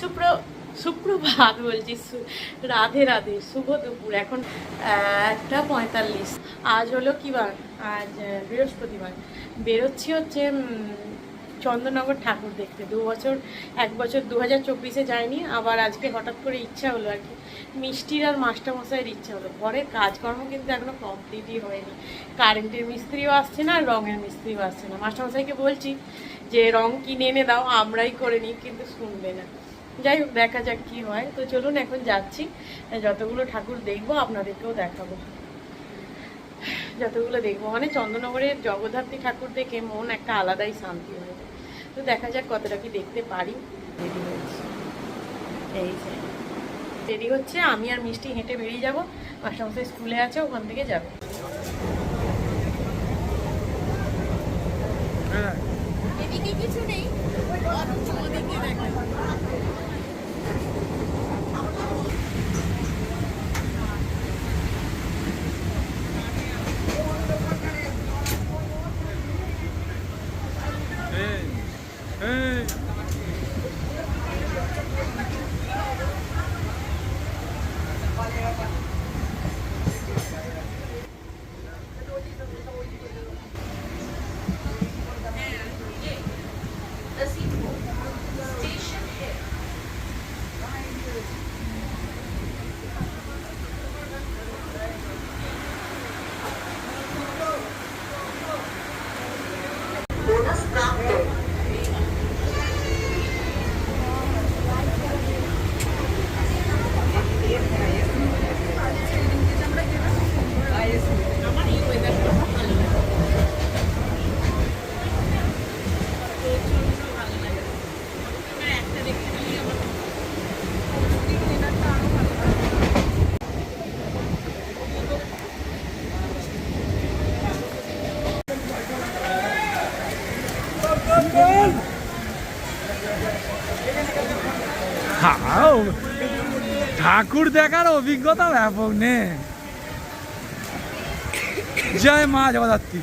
সুপ্র সুপ্রভাত বলছি রাধে রাধে শুভ দুপুর। এখন একটা পঁয়তাল্লিশ। আজ হলো কি বার? আজ বৃহস্পতিবার। বেরোচ্ছি হচ্ছে উম, চন্দননগর ঠাকুর দেখতে। দু বছর এক বছর দু হাজার চব্বিশে যায়নি আবার আজকে হঠাৎ করে ইচ্ছা হলো আর কি। মিষ্টির আর মাস্টারমশাইয়ের ইচ্ছা হলো। ঘরের কাজকর্ম কিন্তু এখনও কমপ্লিটই হয়নি। কারেন্টের মিস্ত্রিও আসছে না আর রঙের মিস্ত্রিও আসছে না। মাস্টারমশাইকে বলছি যে রং কিনে এনে দাও আমরাই করে নিই কিন্তু শুনবে না। যাই হোক দেখা যাক কি হয়। তো চলুন এখন যাচ্ছি। যতগুলো ঠাকুর দেখব আপনাদেরকেও দেখাবো। যতগুলো দেখব। মানে চন্দ্রনগরের জগদ্ধাত্রী ঠাকুর দেখে মন একটা আলাদাই শান্তি হয়ে যায়। তো দেখা যাক কতটা কি দেখতে পারি। রেডি হচ্ছে এই যে। রেডি হচ্ছে আমি আর মিষ্টি হেঁটে বেরিয়ে যাব। মাস্টারমশাই স্কুলে আছে ওখান থেকে যাবে। কিছু নেই। ঠাকুর? দেখার অভিজ্ঞতা ব্যাপক নে। জয় মা জগদ্ধাত্রী।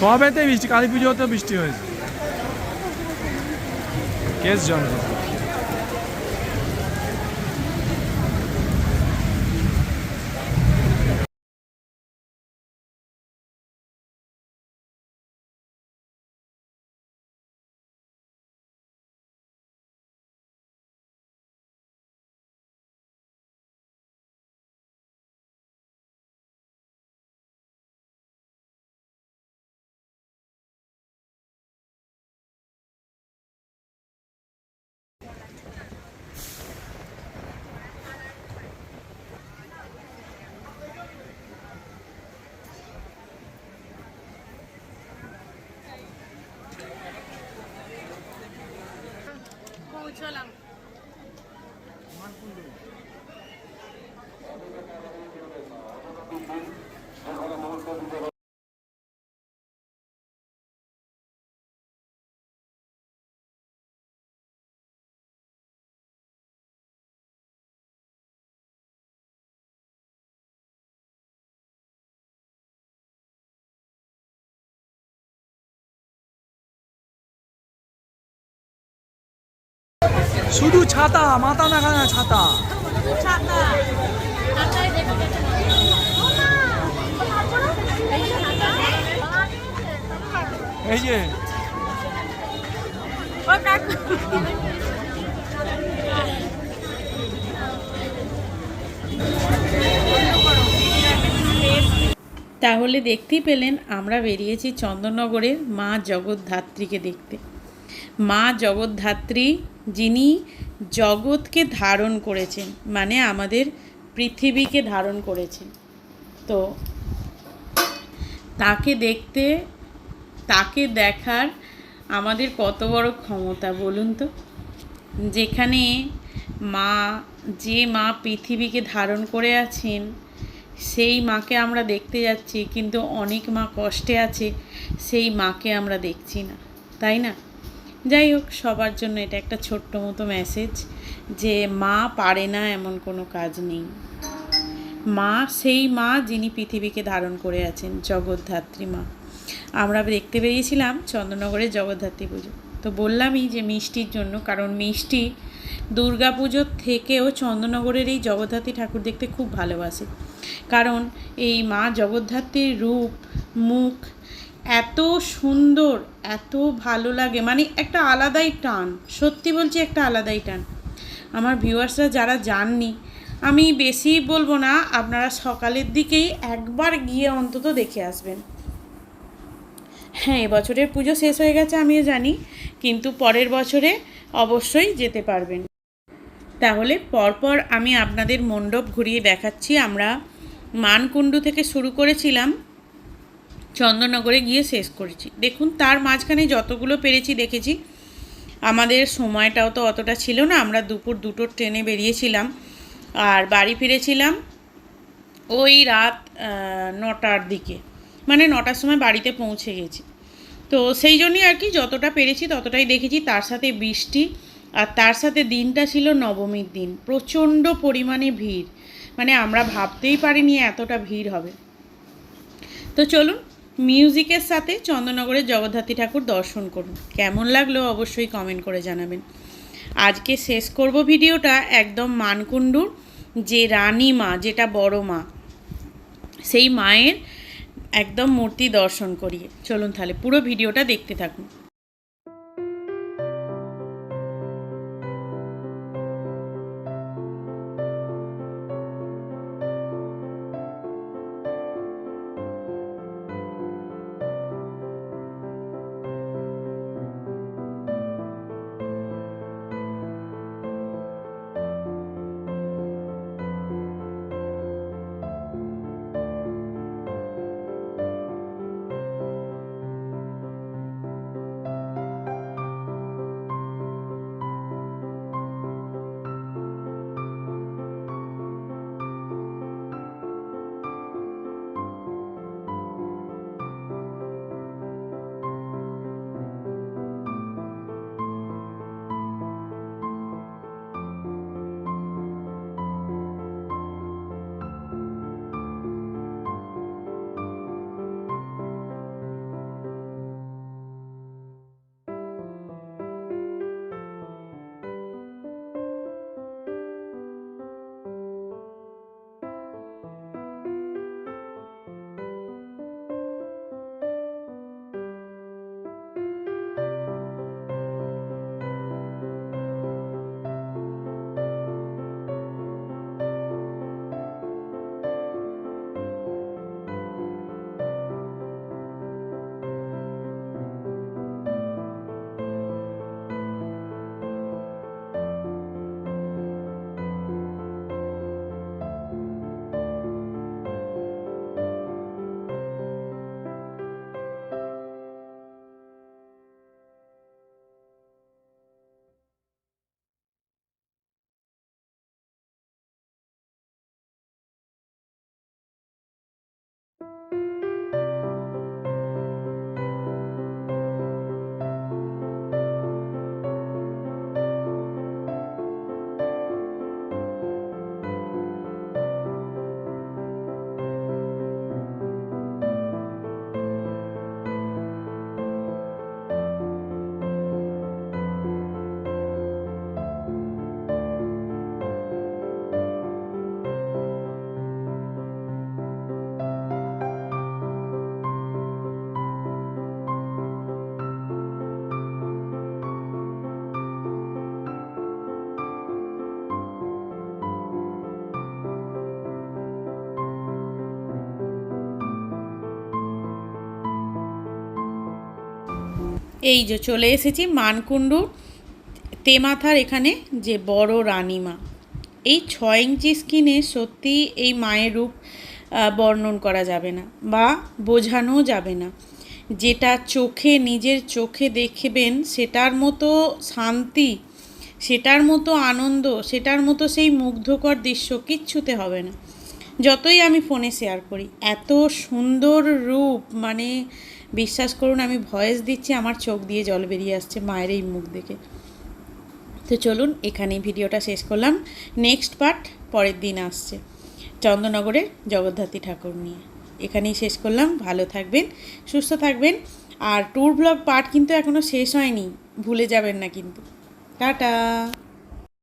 সবেতে বৃষ্টি কালী পুজোতেও বৃষ্টি হয়েছে। কেস জন্ম শুধু ছাতা মাথা না ছাতা। ছাতা। এই যে। তাহলে দেখতেই পেলেন আমরা বেরিয়েছি চন্দননগরের মা জগদ্ধাত্রীকে দেখতে। মা জগদ্ধাত্রী যিনি জগৎকে ধারণ করেছেন মানে আমাদের পৃথিবীকে ধারণ করেছেন। তো তাকে দেখতে, তাকে দেখার আমাদের কত বড় ক্ষমতা, বলুন তো? যেখানে মা, যে মা পৃথিবীকে ধারণ করে আছেন, সেই মাকে আমরা দেখতে যাচ্ছি, কিন্তু অনেক মা কষ্টে আছে, সেই মাকে আমরা দেখছি না, তাই না? যাই হোক, সবার জন্য এটা একটা ছোট্ট মতো মেসেজ যে মা পারে না এমন কোনো কাজ নেই। মা, সেই মা যিনি পৃথিবীকে ধারণ করে আছেন, জগদ্ধাত্রী মা। আমরা দেখতে বেরিয়েছিলাম চন্দ্রনগরের জগদ্ধাত্রী পুজো। তো বললামই যে মিষ্টির জন্য, কারণ মিষ্টি দুর্গাপুজোর থেকেও চন্দননগরের এই জগদ্ধাত্রী ঠাকুর দেখতে খুব ভালোবাসে। কারণ এই মা জগদ্ধাত্রীর রূপ, মুখ এত সুন্দর, এত ভালো লাগে। মানে একটা আলাদাই টান। সত্যি বলছি, একটা আলাদাই টান। আমার ভিউয়ার্সরা যারা যাননি, আমি বেশি বলব না, আপনারা সকালের দিকেই একবার গিয়ে অন্তত দেখে আসবেন। হ্যাঁ এবছরের পুজো শেষ হয়ে গেছে আমিও জানি, কিন্তু পরের বছরে অবশ্যই যেতে পারবেন। তাহলে পরপর আমি আপনাদের মণ্ডপ ঘুরিয়ে দেখাচ্ছি। আমরা মানকুণ্ডু থেকে শুরু করেছিলাম। চন্দননগরে গিয়ে শেষ করেছি। দেখুন, তার মাঝখানে যতগুলো পেরেছি দেখেছি। আমাদের সময়টাও তো অতটা ছিল না, আমরা দুপুর দুটোর ট্রেনে বেরিয়েছিলাম। আর বাড়ি ফিরেছিলাম ওই রাত নটার দিকে। মানে নটার সময় বাড়িতে পৌঁছে গেছি। তো সেই জন্যই আর কি যতটা পেরেছি ততটাই দেখেছি। তার সাথে বৃষ্টি আর তার সাথে দিনটা ছিল নবমীর দিন। প্রচণ্ড পরিমাণে ভিড়। মানে আমরা ভাবতেই পারিনি এতটা ভিড় হবে। তো চলুন মিউজিকের সাথে চন্দননগরের জগদ্ধাত্রী ঠাকুর দর্শন করুন। কেমন লাগল অবশ্যই কমেন্ট করে জানাবেন। আজকে শেষ করব ভিডিওটা একদম মানকুণ্ডুর, যে রানী মা, যেটা বড় মা, সেই মায়ের একদম মূর্তি দর্শন করিয়ে। চলুন তাহলে পুরো ভিডিওটা দেখতে থাকুন। এই যে চলে এসেছি মানকুণ্ডু, তেমাথার এখানে যে বড় রানীমা। এই ছয় ইঞ্চি স্কিনে সত্যি এই মায়ের রূপ বর্ণন করা যাবে না বা বোঝানো যাবে না। যেটা চোখে, নিজের চোখে দেখবেন, সেটার মতো শান্তি, সেটার মতো আনন্দ, সেটার মতো সেই মুগ্ধকর দৃশ্য কিচ্ছুতে হবে না। যতই আমি ফোনে শেয়ার করি, এত সুন্দর রূপ মানে বিশ্বাস করুন, আমি ভয়েস দিচ্ছি, আমার চোখ দিয়ে জল বেরিয়ে আসছে মায়ের এই মুখ দেখে। তো চলুন, এখানেই ভিডিওটা শেষ করলাম। নেক্সট পার্ট পরের দিন আসছে চন্দননগরের জগদ্ধাত্রী ঠাকুর নিয়ে। এখানেই শেষ করলাম, ভালো থাকবেন, সুস্থ থাকবেন। আর ট্যুর ব্লগ পার্ট কিন্তু এখনও শেষ হয়নি, ভুলে যাবেন না কিন্তু। টাটা!